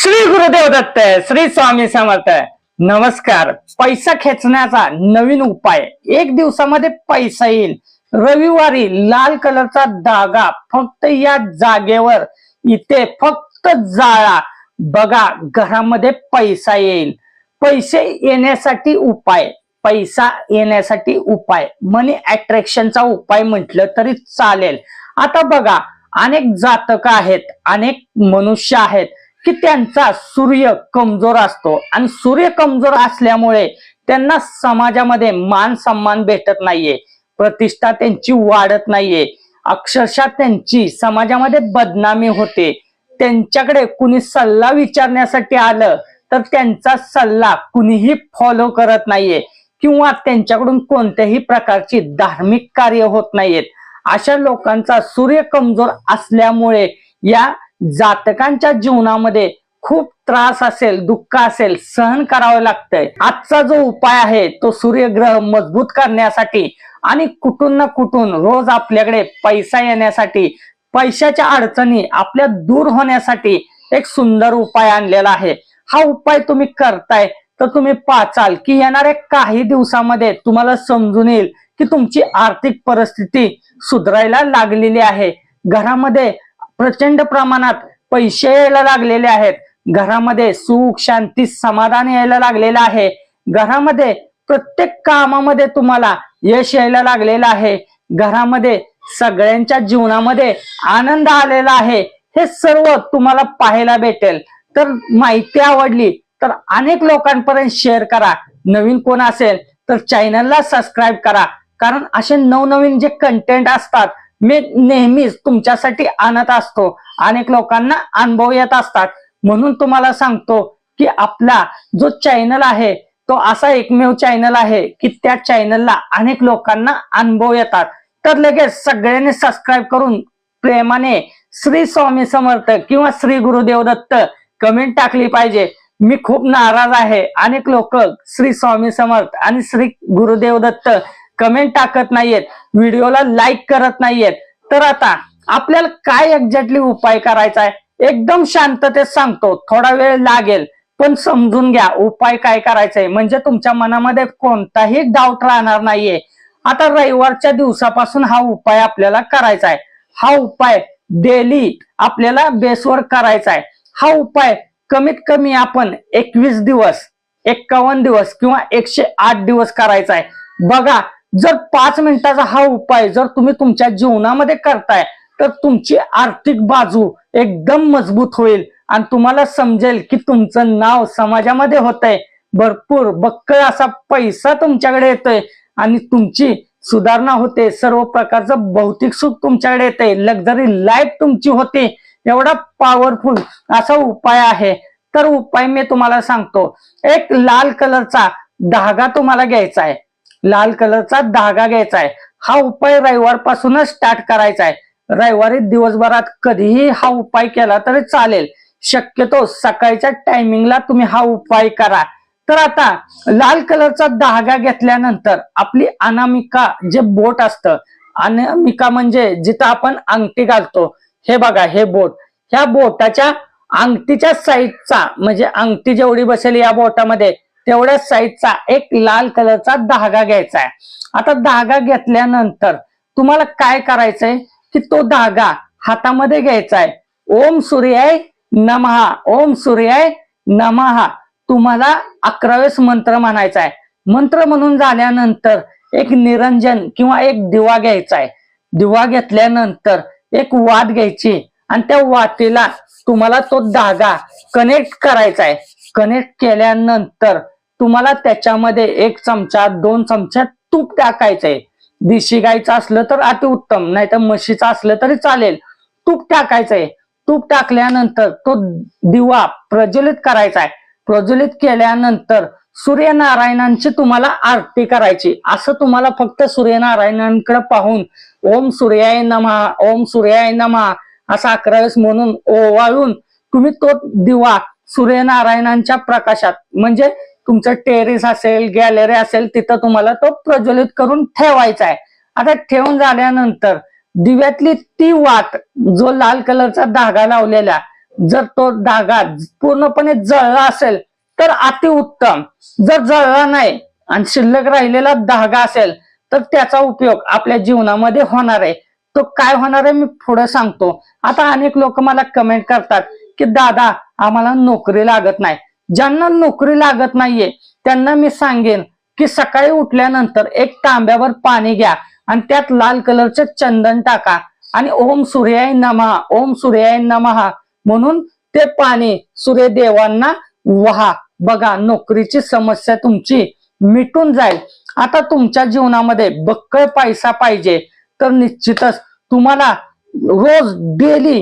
श्री गुरुदेव दत्त श्री स्वामी समर्थ नमस्कार. पैसा खेचण्याचा नवीन उपाय. एक दिवसामध्ये पैसा येईल. रविवारी लाल कलरचा धागा फक्त या जागेवर इथे फक्त जाळा. बघा घरामध्ये पैसा येईल. पैसे येण्यासाठी उपाय. पैसा येण्यासाठी उपाय. मनी अट्रॅक्शनचा उपाय म्हटलं तरी चालेल. आता बघा अनेक जातक आहेत अनेक मनुष्य आहेत. की त्यांचा सूर्य कमजोर असतो. आणि सूर्य कमजोर असल्यामुळे त्यांना समाजामध्ये मान सन्मान भेटत नाहीये. प्रतिष्ठा त्यांची वाढत नाहीये. अक्षरशः त्यांची समाजामध्ये बदनामी होते. त्यांच्याकडे कुणी सल्ला विचारण्यासाठी आलं तर त्यांचा सल्ला कुणीही फॉलो करत नाहीये. किंवा त्यांच्याकडून कोणत्याही प्रकारची धार्मिक कार्य होत नाहीयेत. अशा लोकांचा सूर्य कमजोर असल्यामुळे या जातकांच्या जीवनामध्ये खूप त्रास असेल दुःख असेल सहन करावं लागतंय. आजचा जो उपाय आहे तो सूर्यग्रह मजबूत करण्यासाठी आणि कुठून ना कुठून रोज आपल्याकडे पैसा येण्यासाठी पैशाच्या अडचणी आपल्या दूर होण्यासाठी एक सुंदर उपाय आणलेला आहे. हा उपाय तुम्ही करताय तर तुम्ही पाचाल की येणाऱ्या काही दिवसामध्ये तुम्हाला समजून येईल की तुमची आर्थिक परिस्थिती सुधारायला लागलेली आहे. घरामध्ये प्रचंड प्रमाणात पैसे यायला लागलेले आहेत. घरामध्ये सुख शांती समाधान यायला लागलेलं आहे. घरामध्ये प्रत्येक कामामध्ये तुम्हाला यश यायला लागलेलं आहे. घरामध्ये सगळ्यांच्या जीवनामध्ये आनंद आलेला आहे. हे सर्व तुम्हाला पाहायला भेटेल. तर माहिती आवडली तर अनेक लोकांपर्यंत शेअर करा. नवीन कोण असेल तर चॅनलला सबस्क्राईब करा. कारण असे नवनवीन जे कंटेंट असतात मी नेहमीच तुमच्यासाठी आणत असतो. अनेक लोकांना अनुभव येत असतात. म्हणून तुम्हाला सांगतो की आपला जो चॅनल आहे तो असा एकमेव चॅनल आहे की त्या चॅनलला अनेक लोकांना अनुभव येतात. तर लगेच सगळ्यांनी सबस्क्राईब करून प्रेमाने श्री स्वामी समर्थ किंवा श्री गुरुदेव दत्त कमेंट टाकली पाहिजे. मी खूप नाराज आहे. अनेक लोक श्री स्वामी समर्थ आणि श्री गुरुदेव दत्त कमेंट टाकत नाहीयेत. व्हिडिओला लाईक करत नाहीयेत. तर आता आपल्याला काय एक्झॅक्टली उपाय करायचा आहे? एकदम शांततेत सांगतो. थोडा वेळ लागेल. पण समजून घ्या उपाय काय करायचंय? म्हणजे तुमच्या मनामध्ये कोणताही डाऊट राहणार नाहीये. आता रविवारच्या दिवसापासून हा उपाय आपल्याला करायचा आहे. हा उपाय डेली आपल्याला बेसवर करायचा आहे. हा उपाय कमीत कमी आपण एकवीस दिवस एक्कावन्न दिवस किंवा एकशे आठ दिवस करायचा आहे. बघा जर पाच मिनिटाचा हा उपाय जर तुम्ही तुमच्या जीवनामध्ये करताय तर तुमची आर्थिक बाजू एकदम मजबूत होईल आणि तुम्हाला समजेल की तुमचं नाव समाजामध्ये होतंय. भरपूर बक्कळ असा पैसा तुमच्याकडे येतोय आणि तुमची सुधारणा होते. सर्व प्रकारचं भौतिक सुख तुमच्याकडे येते. लक्झरी लाईफ तुमची होते. एवढा पॉवरफुल असा उपाय आहे. तर उपाय मी तुम्हाला सांगतो. एक लाल कलरचा धागा तुम्हाला घ्यायचा आहे. लाल कलरचा धागा घ्यायचा आहे हा उपाय रविवार पासूनच स्टार्ट करायचा आहे रविवारी दिवसभरात कधीही हा उपाय केला तरी चालेल. शक्यतो सकाळच्या टायमिंगला तुम्ही हा उपाय करा. तर आता लाल कलरचा धागा घेतल्यानंतर आपली अनामिका जे बोट असतं अनामिका म्हणजे जिथं आपण अंगठी घालतो हे बघा हे बोट. ह्या बोटाच्या अंगठीच्या साईजचा म्हणजे अंगठी जेवढी बसेल या बोटामध्ये तेवढ्या साईजचा एक लाल कलरचा धागा घ्यायचा आहे आता धागा घेतल्यानंतर तुम्हाला काय करायचंय? की तो धागा हातामध्ये घ्यायचा आहे ओम सूर्याय नमहा. ओम सूर्याय नमहा. तुम्हाला अकरावेस मंत्र म्हणायचा आहे मंत्र म्हणून झाल्यानंतर एक निरंजन किंवा एक दिवा घ्यायचा आहे दिवा घेतल्यानंतर एक वाद घ्यायची आणि त्या वातीला तुम्हाला तो धागा कनेक्ट करायचा आहे कनेक्ट केल्यानंतर तुम्हाला त्याच्यामध्ये एक चमचा दोन चमचा तूप टाकायचंय. देशी गायचं असलं तर अतिउत्तम नाही तर म्हशीचं असलं तरी चालेल. तूप टाकायचंय. तूप टाकल्यानंतर तो दिवा प्रज्वलित करायचा आहे प्रज्वलित केल्यानंतर सूर्यनारायणांची तुम्हाला आरती करायची. असं तुम्हाला फक्त सूर्यनारायणांकडे पाहून ओम सूर्याय नमा ओम सूर्याय नमा असा अकरा वेळेस म्हणून ओवाळून तुम्ही तो दिवा सूर्यनारायणांच्या प्रकाशात. म्हणजे तुमचं टेरेस असेल गॅलरी असेल तिथं तुम्हाला तो प्रज्वलित करून ठेवायचा आहे. आता ठेवून झाल्यानंतर दिव्यातली ती वात जो लाल कलरचा धागा लावलेला जर तो धागा पूर्णपणे जळला असेल तर अतिउत्तम. जर जळला नाही आणि शिल्लक राहिलेला धागा असेल तर त्याचा उपयोग आपल्या जीवनामध्ये होणार आहे. तो काय होणार आहे मी पुढे सांगतो. आता अनेक लोक मला कमेंट करतात की दादा आम्हाला नोकरी लागत नाही. ज्यांना नोकरी लागत नाहीये त्यांना मी सांगेन की सकाळी उठल्यानंतर एक तांब्यावर पाणी घ्या आणि त्यात लाल कलरचे चंदन टाका आणि ओम सूर्याय नमहा ओम सूर्याय नमहा म्हणून ते पाणी सूर्यदेवांना वहा. बघा नोकरीची समस्या तुमची मिटून जाईल. आता तुमच्या जीवनामध्ये बक्कळ पैसा पाहिजे. तर निश्चितच तुम्हाला रोज डेली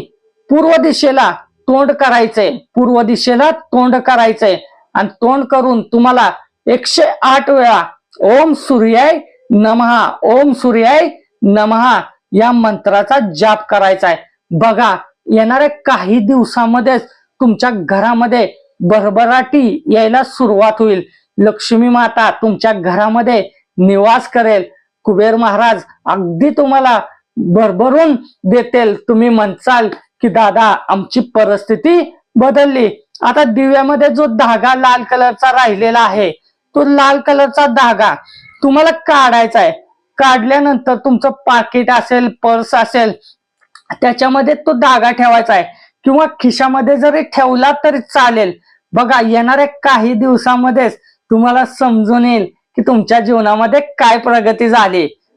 पूर्व दिशेला तोंड करायचंय. पूर्व दिशेला तोंड करायचंय. आणि तोंड करून तुम्हाला एकशे आठ वेळा ओम सूर्याय नमहा ओम सूर्याय नमहा या मंत्राचा जाप करायचा आहे बघा येणाऱ्या काही दिवसामध्येच तुमच्या घरामध्ये भरभराटी यायला सुरुवात होईल. लक्ष्मी माता तुमच्या घरामध्ये निवास करेल. कुबेर महाराज अगदी तुम्हाला भरभरून देतील. तुम्ही म्हणचाल की दादा आमची परिस्थिती बदलली. आता दिव्यामध्ये जो धागा लाल कलरचा राहिलेला आहे तो लाल कलरचा धागा तुम्हाला काढायचा आहे. काढल्यानंतर तुमचं पाकिट असेल पर्स असेल त्याच्यामध्ये तो धागा ठेवायचा आहे. किंवा खिशामध्ये जरी ठेवला तरी चालेल. बघा येणाऱ्या काही दिवसामध्येच तुम्हाला समजून येईल की तुमच्या जीवनामध्ये काय प्रगती झाली.